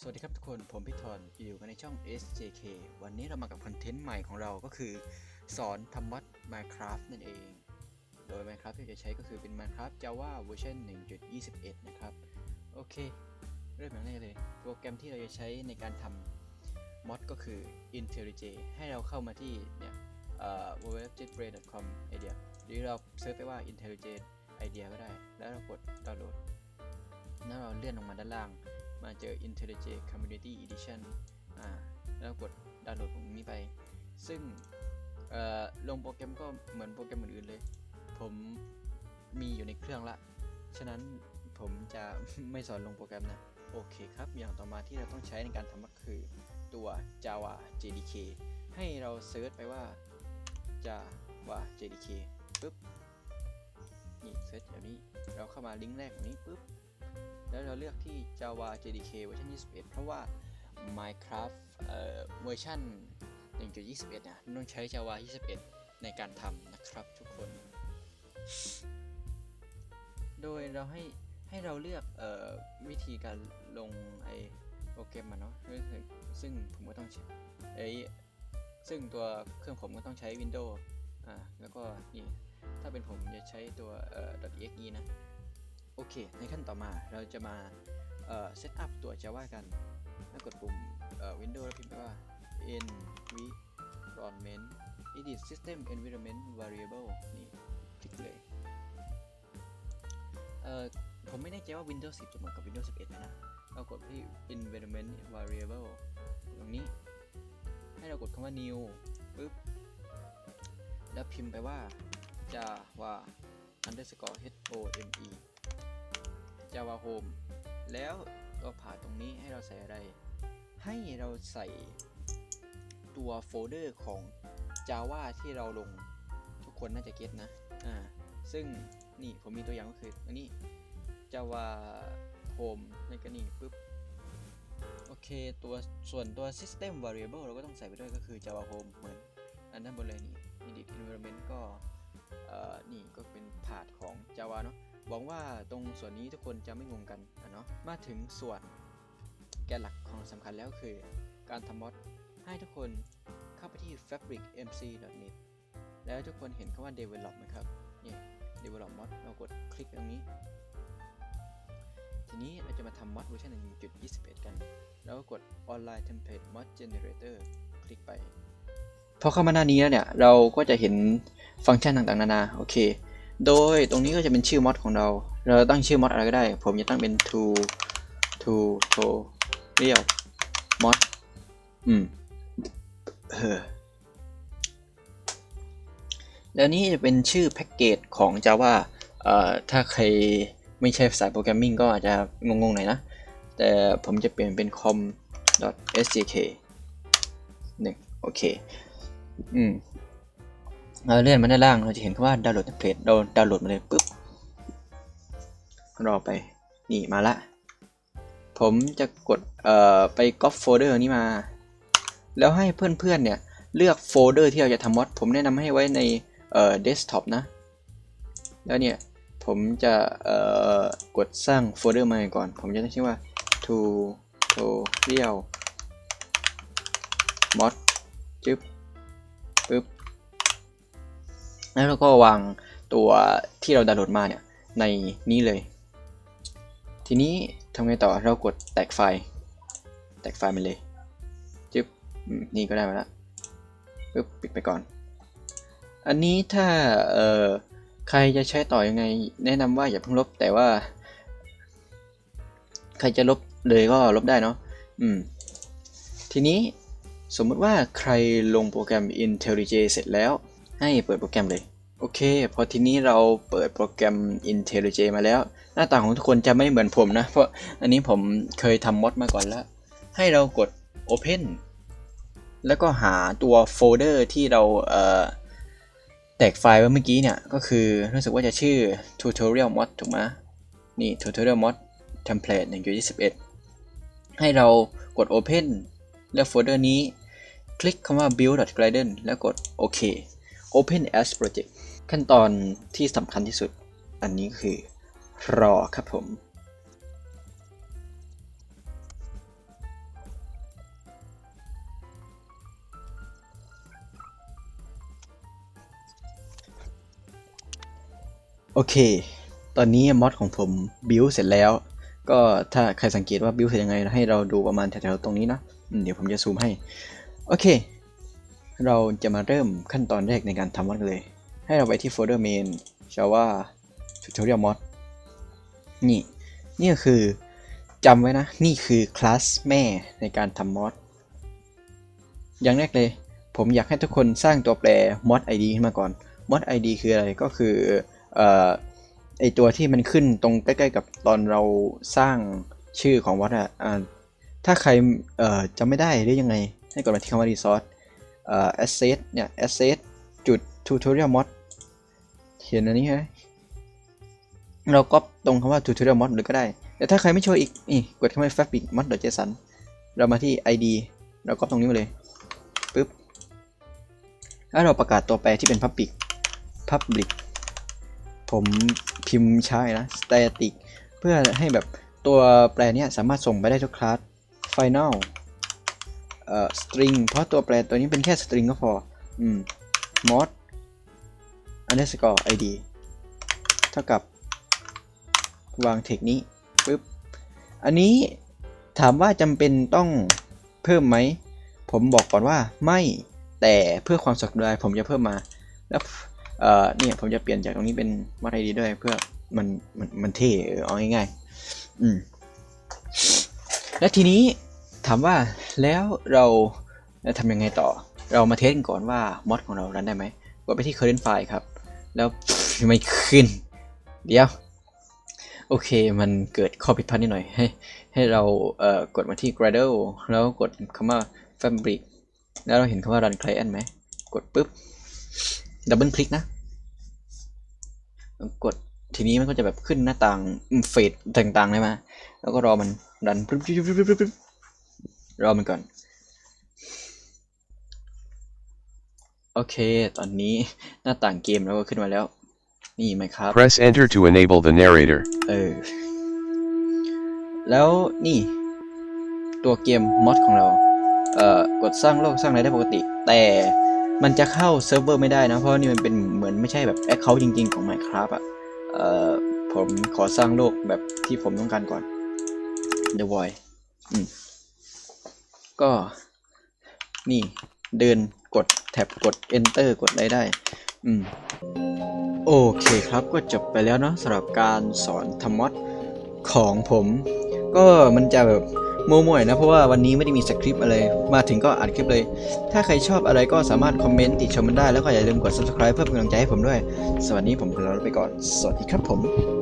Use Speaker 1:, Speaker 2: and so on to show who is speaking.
Speaker 1: สวัสดีครับทุกคน ผมพี่ทอนอยู่กันในช่อง SJK วันนี้เรามากับคอนเทนต์ใหม่ของเราก็คือ สอนทำมอด Minecraft นั่นเอง โดย Minecraft ที่จะใช้ก็คือเป็น Minecraft Java เวอร์ชัน1.21 นะครับ โอเค เริ่มอย่างแรกเลย โปรแกรมที่เราจะใช้ในการทำมอดก็คือ IntelliJ ให้เราเข้ามาที่เนี่ยเอ่อ www.jetbrain.com idea หรือเราเซิร์ชไปว่า IntelliJ idea ก็ได้ แล้วเรากดดาวน์โหลด แล้วเราเลื่อนลงมาด้านล่าง มาเจอ IntelliJ Community Edition อ่าแล้วกดดาวน์โหลดตรงนี้ไป ซึ่งลงโปรแกรมก็เหมือนโปรแกรมอื่นๆเลย ผมมีอยู่ในเครื่องละ ฉะนั้นผมจะไม่สอนลงโปรแกรมนะ โอเคครับ อย่างต่อมาที่เราต้องใช้ในการทำก็คือตัว Java JDK ให้เราเซิร์ชไปว่า Java JDK ปุ๊บ นี่เซิร์ชแบบนี้ เราเข้ามาลิงก์แรกนี้ปุ๊บ แล้วเราเลือกที่ Java JDK เวอร์ชัน21 เพราะว่า Minecraft เอ่อเวอร์ชัน1.21 นะมันต้องใช้ Java 21 ในการทำนะครับทุกคน โดยเราให้ให้เราเลือกเอ่อวิธีการลงไอโปรแกรมมาเนาะซึ่งผมก็ต้องใช้ไอซึ่งตัวเครื่องผมก็ต้องใช้ Windows อ่าแล้วก็นี่ถ้าเป็นผมจะใช้ตัวเอ่อ .exe นะ โอเค ในขั้นต่อมาเราจะมาเซตอัพตัว Java กันแล้วกดปุ่ม Windows แล้วพิมพ์ไปว่า environment edit system environment variable นี่คลิกเลยเอ่อผมไม่แน่ใจว่า Windows 10 จะเหมือนกับ Windows 11ไหมนะเรากดที่ environment variable ตรงนี้ ให้เรากดคำว่า new ปึ๊บ แล้วพิมพ์ไปว่า java underscore home java home แล้วตัวผ่าตรงนี้ให้เราใส่อะไร ให้เราใส่ตัวโฟลเดอร์ของ java ที่เราลงทุกคนน่าจะเก็ตนะ อ่า ซึ่งนี่ผมมีตัวอย่างก็คืออันนี้ java home นี่ก็นี่ปุ๊บ โอเค ตัวส่วนตัว system variable เราก็ต้องใส่ไปด้วยก็คือ java home เหมือนอันด้นบนเลยนี่ edit environment ก็ เอ่อ นี่ก็เป็นพาร์ทของ java เนาะ หวังว่าตรงส่วนนี้ทุกคนจะไม่งงกันนะเนาะมาถึงส่วนแกนหลักของสำคัญแล้วคือ การทำมอดให้ทุกคนเข้าไปที่ fabricmc.net แล้วทุกคนเห็นคำว่า develop ไหมครับนี่ develop mod เรากดคลิกตรงนี้ ทีนี้เราจะมาทำมอดเวอร์ชัน1.21 กัน แล้วก็กด online template mod generator คลิกไป พอเข้ามาหน้านี้แล้วเนี่ย เราก็จะเห็นฟังก์ชันต่างๆ นานา โอเค โดยตรงนี้ก็จะเป็นชื่อมอดของเรา เราตั้งชื่อมอดอะไรก็ได้ ผมจะตั้งเป็น to to to real mod อืมเออแล้วนี้จะเป็นชื่อแพ็กเกจของ Java เอ่อถ้าใครไม่ใช่สายโปรแกรมมิ่งก็อาจจะงงๆหน่อยนะ แต่ผมจะเปลี่ยนเป็น com.sjk หนึ่งโอเค อืม เราเลื่อนมาด้านล่างเราจะเห็นคำว่าดาวน์โหลดเทมเพลตเราดาวน์โหลดมาเลยปุ๊บรอไปนี่มาละ ผมจะกดเอ่อไปก๊อปโฟลเดอร์นี้มา แล้วให้เพื่อนๆเนี่ยเลือกโฟลเดอร์ที่เราจะทำมอดผมแนะนำให้ไว้ในเอ่อเดสก์ท็อปนะ แล้วเนี่ยผมจะเอ่อกดสร้างโฟลเดอร์มาก่อน ผมจะตั้งชื่อว่า tutorial mod จึ๊บ แล้วเราก็วางตัวที่เราดาวน์โหลดมาเนี่ยในนี้เลย ทีนี้ทำไงต่อเรากดแตกไฟล์ แตกไฟล์มันเลยจึ๊บนี่ก็ได้มาแล้วปึ๊บปิดไปก่อน อันนี้ถ้าเอ่อใครจะใช้ต่อยังไง แนะนำว่าอย่าเพิ่งลบแต่ว่า ใครจะลบเลยก็ลบได้เนาะอืม ทีนี้สมมติว่าใครลงโปรแกรม IntelliJ เสร็จแล้ว ให้เปิดโปรแกรมเลย โอเค พอทีนี้เราเปิดโปรแกรม IntelliJ มาแล้ว หน้าตาของทุกคนจะไม่เหมือนผมนะ เพราะอันนี้ผมเคยทำมอดมาก่อนแล้ว ให้เรากด Open แล้วก็หาตัวโฟลเดอร์ที่เราเอ่อแตกไฟล์ไว้เมื่อกี้เนี่ย ก็คือรู้สึกว่าจะชื่อ tutorial mod ถูกไหมนี่ tutorial mod template 1.21 ให้เรากด Open เลือกโฟลเดอร์นี้ คลิกคำว่า build.gliden แล้วกดโอเค Open As Project ขั้นตอนที่สำคัญที่สุด อันนี้คือรอครับผม โอเค ตอนนี้มอดของผมบิวเสร็จแล้ว ก็ถ้าใครสังเกตว่าบิวเสร็จยังไง ให้เราดูประมาณแถวๆตรงนี้นะ เดี๋ยวผมจะซูมให้ โอเค เราจะมาเริ่มขั้นตอนแรกในการทำมอดกันเลย ให้เราไปที่โฟลเดอร์ main java tutorial mod นี่นี่คือจำไว้นะ นี่คือคลาสแม่ในการทำมอดอย่างแรกเลย ผมอยากให้ทุกคนสร้างตัวแปร mod id ขึ้นมาก่อน mod id คืออะไรก็คือเอ่อไอตัวที่มันขึ้นตรงใกล้ๆกับตอนเราสร้างชื่อของวัดอะอ่าถ้าใครเอ่อจำไม่ได้หรือยังไง ให้กดมาที่คำว่า resource เอ่อ asset เนี่ย asset จุด tutorial mod เห็นอันนี้ไหมเราก็ตรงคำว่า tutorial mod เลยก็ได้ แต่ถ้าใครไม่ช่วยอีก นี่ กดคำว่า fabric mod.json เรามาที่ id เราก็ตรงนี้มาเลยปึ๊บแล้วเราประกาศตัวแปรที่เป็น public public ผมพิมพ์ใช้นะ static เพื่อให้แบบตัวแปรเนี้ยสามารถส่งไปได้ทุกคลาส final เอ่อ string เพราะตัวแปรตัวนี้เป็นแค่ string ก็พอ อืม mod underscore id เท่ากับ วางเทคนี้ปึ๊บ อันนี้ถามว่าจำเป็นต้องเพิ่มไหม ผมบอกก่อนว่าไม่แต่เพื่อความสะดวกผมจะเพิ่มมา แล้วเอ่อเนี่ยผมจะเปลี่ยนจากตรงนี้เป็นวัดไอดีด้วยเพื่อมันมันมันเท่เออเอาง่ายๆ อืม และทีนี้ถามว่า แล้วเราทำยังไงต่อ เรามาเทสกันก่อนว่ามอดของเรารันได้ไหมกดไปที่ current file ครับ แล้วไม่ขึ้น เดี๋ยว โอเคมันเกิดข้อผิดพลาดนิดหน่อย ให้ให้เราเอ่อกดมาที่ Gradle แล้วกดคำว่า Fabric แล้วเราเห็นคำว่า Run Client ไหม กดปุ๊บดับเบิลคลิกนะ กดทีนี้มันก็จะแบบขึ้นหน้าต่างเฟดต่างๆเลยมา แล้วก็รอมันรันปุ๊บ รอมันก่อน โอเค ตอนนี้หน้าต่างเกมเราก็ขึ้นมาแล้ว นี่ไหมครับ
Speaker 2: Press enter to enable the narrator.
Speaker 1: เออ แล้วนี่ ตัวเกมมอดของเรา เอ่อ กดสร้างโลกสร้างอะไรได้ปกติ แต่มันจะเข้าเซิร์ฟเวอร์ไม่ได้นะ เพราะว่านี่มันเป็นเหมือนไม่ใช่แบบแอคเคาท์จริงๆของ Minecraft อะ เอ่อ ผมขอสร้างโลกแบบที่ผมต้องการก่อน The Void อืม ก็นี่เดินกดแท็บกด Enter กดอะไรได้ อืม โอเคครับก็จบไปแล้วเนาะสำหรับการสอนทำมอดของผม ก็มันจะแบบโมวยๆนะ เพราะว่าวันนี้ไม่ได้มีสคริปต์อะไร มาถึงก็อัดคลิปเลย ถ้าใครชอบอะไรก็สามารถคอมเมนต์ติชมมันได้แล้วก็อย่าลืมกด subscribe เพื่อเป็นกำลังใจให้ผมด้วย สวัสดีผมขอลาไปก่อน สวัสดีครับผม